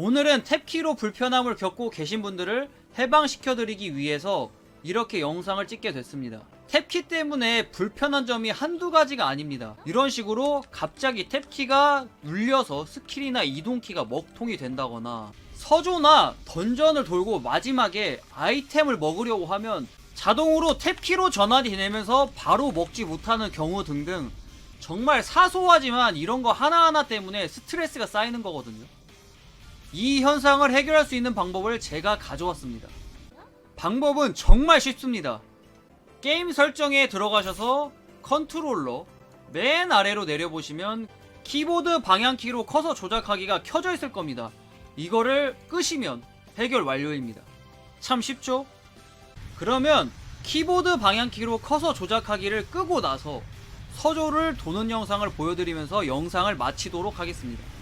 오늘은 탭키로 불편함을 겪고 계신 분들을 해방시켜드리기 위해서 이렇게 영상을 찍게 됐습니다. 탭키 때문에 불편한 점이 한두 가지가 아닙니다. 이런 식으로 갑자기 탭키가 눌려서 스킬이나 이동키가 먹통이 된다거나 서조나 던전을 돌고 마지막에 아이템을 먹으려고 하면 자동으로 탭키로 전환이 되면서 바로 먹지 못하는 경우 등등 정말 사소하지만 이런 거 하나하나 때문에 스트레스가 쌓이는 거거든요. 이 현상을 해결할 수 있는 방법을 제가 가져왔습니다. 방법은 정말 쉽습니다. 게임 설정에 들어가셔서 컨트롤러 맨 아래로 내려보시면 키보드 방향키로 커서 조작하기가 켜져 있을 겁니다. 이거를 끄시면 해결 완료입니다. 참 쉽죠? 그러면 키보드 방향키로 커서 조작하기를 끄고 나서 서조를 도는 영상을 보여드리면서 영상을 마치도록 하겠습니다.